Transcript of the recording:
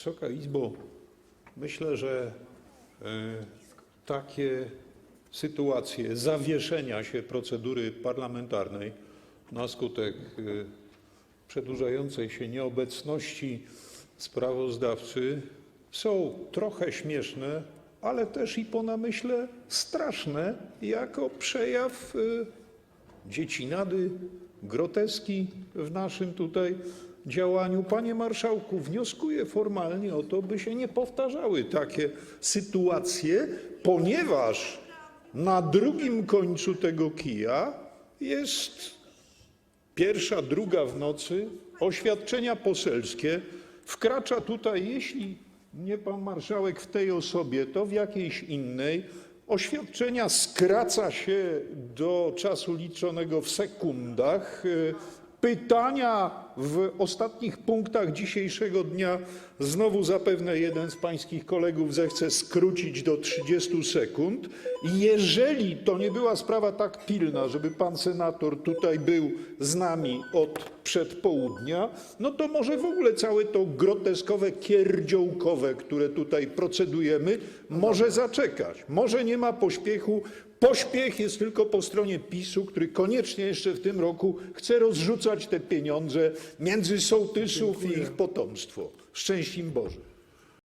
Wysoka Izbo, myślę, że e, takie sytuacje zawieszenia się procedury parlamentarnej na skutek e, przedłużającej się nieobecności sprawozdawcy są trochę śmieszne, ale też i po namyśle straszne jako przejaw e, dziecinady, groteski w naszym tutaj działaniu. Panie marszałku, wnioskuję formalnie o to, by się nie powtarzały takie sytuacje, ponieważ na drugim końcu tego kija jest pierwsza, druga w nocy, oświadczenia poselskie. Wkracza tutaj, jeśli nie pan marszałek w tej osobie, to w jakiejś innej. Oświadczenia skraca się do czasu liczonego w sekundach. Pytania w ostatnich punktach dzisiejszego dnia znowu zapewne jeden z pańskich kolegów zechce skrócić do 30 sekund. Jeżeli to nie była sprawa tak pilna, żeby pan senator tutaj był z nami od przedpołudnia, no to może w ogóle całe to groteskowe, kierdziołkowe, które tutaj procedujemy, może zaczekać. Może nie ma pośpiechu. Pośpiech jest tylko po stronie PiSu, który koniecznie jeszcze w tym roku chce rozrzucać te pieniądze między sołtysów i ich potomstwo. Szczęść im Boże.